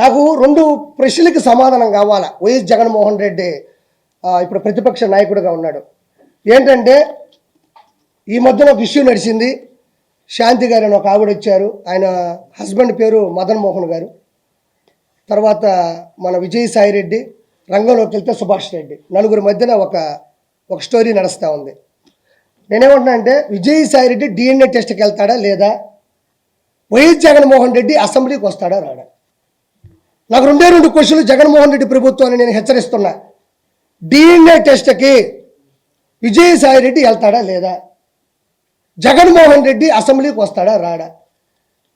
నాకు రెండు ప్రశ్నలకు సమాధానం కావాలా? వైఎస్ జగన్మోహన్ రెడ్డి ఇప్పుడు ప్రతిపక్ష నాయకుడిగా ఉన్నాడు. ఏంటంటే ఈ మధ్యన ఒక ఇష్యూ నడిచింది. శాంతి గారు అని ఒక ఆవిడ వచ్చారు. ఆయన హస్బెండ్ పేరు మదన్ మోహన్ గారు. తర్వాత మన విజయసాయి రెడ్డి రంగంలోకి వెళ్తే సుభాష్ రెడ్డి. నలుగురి మధ్యన ఒక ఒక స్టోరీ నడుస్తూ ఉంది. నేనేమంటున్నా అంటే విజయసాయి రెడ్డి డిఎన్ఏ టెస్ట్కి వెళ్తాడా లేదా? వైఎస్ జగన్మోహన్ రెడ్డి అసెంబ్లీకి వస్తాడా రాడా? నాకు రెండే రెండు క్వశ్చన్లు జగన్మోహన్ రెడ్డి ప్రభుత్వాన్ని నేను హెచ్చరిస్తున్నా. డిఎన్ఏ టెస్ట్కి విజయసాయి రెడ్డి వెళ్తాడా లేదా? జగన్మోహన్ రెడ్డి అసెంబ్లీకి వస్తాడా రాడా?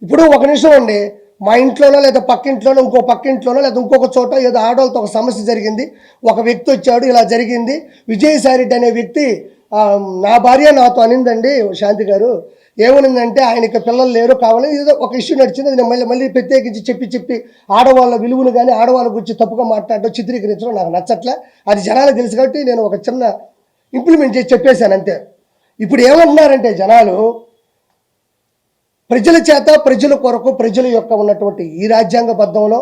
ఇప్పుడు ఒక నిమిషం అండి మా ఇంట్లోనో లేదా పక్కింట్లోనో ఇంకో పక్కింట్లోనో లేదా ఇంకొక చోట ఏదో ఆడవాళ్ళతో ఒక సమస్య జరిగింది. ఒక వ్యక్తి వచ్చాడు ఇలా జరిగింది. విజయసాయి రెడ్డి అనే వ్యక్తి నా భార్య నాతో అనిందండి శాంతి గారు. ఏమనిందంటే ఆయనకి పిల్లలు లేరు కావాలి ఏదో ఒక ఇష్యూ నడిచింది అది నేను మళ్ళీ మళ్ళీ ప్రత్యేకించి చెప్పి చెప్పి ఆడవాళ్ళ విలువను కానీ ఆడవాళ్ళ గురించి తప్పుగా మాట్లాడడం చిత్రీకరించడం నాకు నచ్చట్లే. అది జనాలకు తెలుసు కాబట్టి నేను ఒక చిన్న ఇంప్లిమెంట్ చేసి చెప్పేశాను అంతే. ఇప్పుడు ఏమంటున్నారంటే జనాలు ప్రజల చేత ప్రజల కొరకు ప్రజల యొక్క ఉన్నటువంటి ఈ రాజ్యాంగబద్ధంలో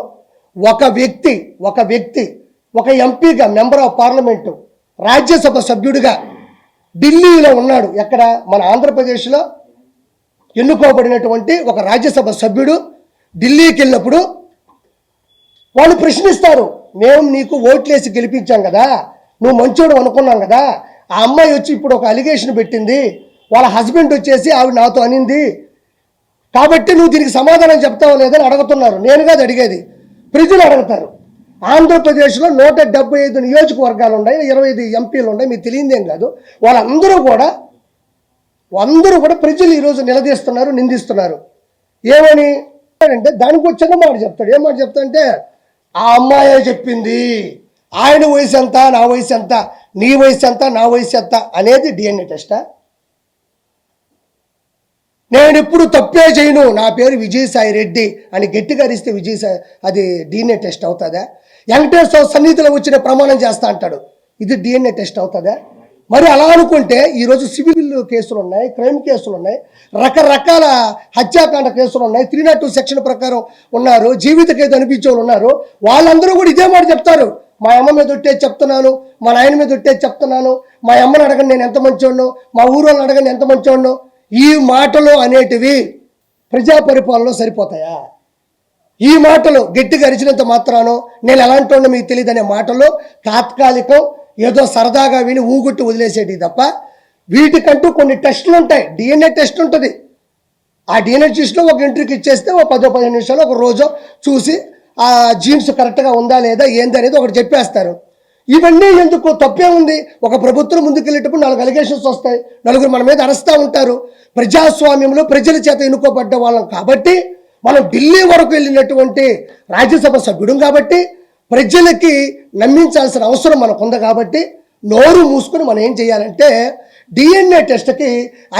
ఒక వ్యక్తి ఒక వ్యక్తి ఒక ఎంపీగా మెంబర్ ఆఫ్ పార్లమెంటు రాజ్యసభ సభ్యుడిగా ఢిల్లీలో ఉన్నాడు ఎక్కడ? మన ఆంధ్రప్రదేశ్లో ఎన్నుకోబడినటువంటి ఒక రాజ్యసభ సభ్యుడు ఢిల్లీకి వెళ్ళినప్పుడు వాళ్ళు ప్రశ్నిస్తారు మేము నీకు ఓట్లేసి గెలిపించాం కదా నువ్వు మంచోడు అనుకున్నాం కదా ఆ అమ్మాయి వచ్చి ఇప్పుడు ఒక అలిగేషన్ పెట్టింది వాళ్ళ హస్బెండ్ వచ్చేసి ఆవిడ నాతో అనింది కాబట్టి నువ్వు దీనికి సమాధానం చెప్తావు లేదని అడుగుతున్నారు. నేను కాదు అడిగేది. ప్రజలు అడుగుతారు. ఆంధ్రప్రదేశ్లో నూట డెబ్బై ఐదు నియోజకవర్గాలు ఉన్నాయి ఇరవై ఐదు ఎంపీలు ఉన్నాయి మీకు తెలియదేం కాదు. వాళ్ళందరూ కూడా అందరూ కూడా ప్రజలు ఈరోజు నిలదీస్తున్నారు నిందిస్తున్నారు. ఏమని? అంటే దానికి వచ్చిన చిన్న మాట చెప్తాడు. ఏం మాట చెప్తా అంటే ఆ అమ్మాయే చెప్పింది. ఆయన వయసు ఎంత నా వయసు ఎంత నీ వయసు ఎంత నా వయసు ఎంత అనేది డిఎన్ఏ టెస్టా? నేను ఎప్పుడు తప్పే చేయను. నా పేరు విజయసాయి రెడ్డి అని గట్టిగా అరిస్తే విజయసాయి అది డిఎన్ఏ టెస్ట్ అవుతుందా? వెంకటేశ్వర సన్నిధిలో వచ్చిన ప్రమాణం చేస్తా అంటాడు. ఇది డిఎన్ఏ టెస్ట్ అవుతుందా? మరి అలా అనుకుంటే ఈరోజు సివిల్ కేసులు ఉన్నాయి క్రైమ్ కేసులు ఉన్నాయి రకరకాల హత్యాకాండ కేసులు ఉన్నాయి. త్రీ నాట్ టూ సెక్షన్ ప్రకారం ఉన్నారు జీవిత ఖైదు అనిపించే ఉన్నారు. వాళ్ళందరూ కూడా ఇదే మాట చెప్తారు. మా అమ్మ మీద ఒట్టే చెప్తున్నాను మా నాయన మీద ఒట్టే చెప్తున్నాను మా అమ్మని అడగండి నేను ఎంత మంచోడ్ను మా ఊరోళ్ళని అడగండి ఎంత మంచోడ్ను. ఈ మాటలు అనేటివి ప్రజా పరిపాలనలో సరిపోతాయా? ఈ మాటలు గట్టిగా అరిచినంత మాత్రానో నేను ఎలాంటి వాడినో మీకు తెలియదు అనే మాటలు తాత్కాలికం ఏదో సరదాగా విని ఊగొట్టి వదిలేసేటి తప్ప వీటికంటూ కొన్ని టెస్టులు ఉంటాయి. డిఎన్ఏ టెస్ట్ ఉంటుంది. ఆ డిఎన్ఏ టెస్ట్లో ఒక ఇంటర్వ్యూకి ఇచ్చేస్తే ఒక పదో పదిహేను నిమిషాలు ఒక రోజు చూసి ఆ జీన్స్ కరెక్ట్గా ఉందా లేదా ఏంది అనేది ఒకటి చెప్పేస్తారు. ఇవన్నీ ఎందుకు? తప్పే ఉంది. ఒక ప్రభుత్వం ముందుకెళ్ళేటప్పుడు నాలుగు అలిగేషన్స్ వస్తాయి. నలుగురు మన మీద అరస్తూ ఉంటారు. ప్రజాస్వామ్యంలో ప్రజల చేత ఎన్నుకోబడ్డ వాళ్ళం కాబట్టి మనం ఢిల్లీ వరకు వెళ్ళినటువంటి రాజ్యసభ సభ్యుడు కాబట్టి ప్రజలకి నమ్మించాల్సిన అవసరం మనకు ఉంది కాబట్టి నోరు మూసుకొని మనం ఏం చేయాలంటే డిఎన్ఏ టెస్ట్కి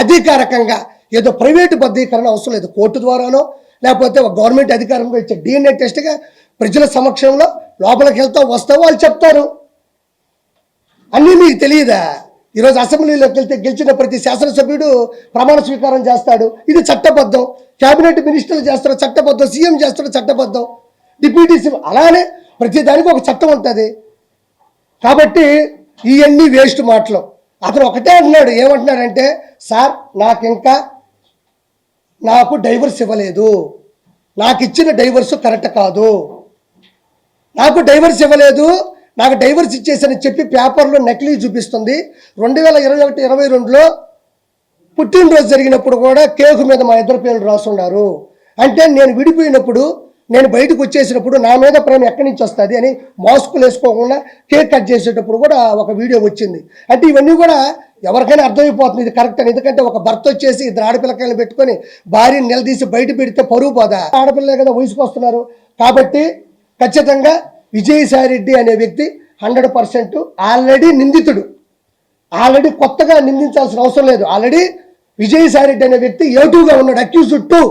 అధికారికంగా ఏదో ప్రైవేటు బద్దీకరణ అవసరం లేదు. కోర్టు ద్వారానో లేకపోతే ఒక గవర్నమెంట్ అధికారంగా ఇచ్చే డిఎన్ఏ టెస్ట్గా ప్రజల సమక్షంలో లోపలికి వెళ్తావు వస్తావు వాళ్ళు చెప్తారు. అన్నీ మీకు తెలియదా? ఈరోజు అసెంబ్లీలోకి వెళ్తే గెలిచిన ప్రతి శాసనసభ్యుడు ప్రమాణ స్వీకారం చేస్తాడు. ఇది చట్టబద్ధం. కేబినెట్ మినిస్టర్లు చేస్తారు చట్టబద్ధం. సీఎం చేస్తాడు చట్టబద్ధం. డిప్యూటీ సీఎం అలానే ప్రతి దానికి ఒక చట్టం ఉంటుంది. కాబట్టి ఇవన్నీ వేస్ట్ మాటలు. అతను ఒకటే అంటున్నాడు. ఏమంటున్నాడంటే సార్ నాకు ఇంకా నాకు డైవర్స్ ఇవ్వలేదు. నాకు ఇచ్చిన డైవర్స్ కరెక్ట్ కాదు. నాకు డైవర్స్ ఇవ్వలేదు. నాకు డైవర్స్ ఇచ్చేసని చెప్పి పేపర్లో నకిలీ చూపిస్తుంది. రెండు వేల ఇరవై ఒకటి ఇరవై రెండులో పుట్టినరోజు జరిగినప్పుడు కూడా కేకు మీద మా ఇద్దరు పేర్లు రాస్తున్నారు అంటే నేను విడిపోయినప్పుడు నేను బయటకు వచ్చేసినప్పుడు నా మీద ప్రేమ ఎక్కడి నుంచి వస్తుంది అని మాస్కులు వేసుకోకుండా కేక్ కట్ చేసేటప్పుడు కూడా ఒక వీడియో వచ్చింది. అంటే ఇవన్నీ కూడా ఎవరికైనా అర్థమైపోతుంది ఇది కరెక్ట్ అని. ఎందుకంటే ఒక భర్త వచ్చేసి ఇద్దరు ఆడపిల్లకాయలు పెట్టుకొని భార్యని నిలదీసి బయట పెడితే పరువు పోదా? ఆడపిల్లలే కదా వయసుకు వస్తున్నారు కాబట్టి ఖచ్చితంగా విజయసాయి రెడ్డి అనే వ్యక్తి హండ్రెడ్ పర్సెంట్ ఆల్రెడీ నిందితుడు. ఆల్రెడీ కొత్తగా నిందించాల్సిన అవసరం లేదు. ఆల్రెడీ విజయసాయి రెడ్డి అనే వ్యక్తి ఏటుగా ఉన్నాడు అక్యూజ్డ్ టూ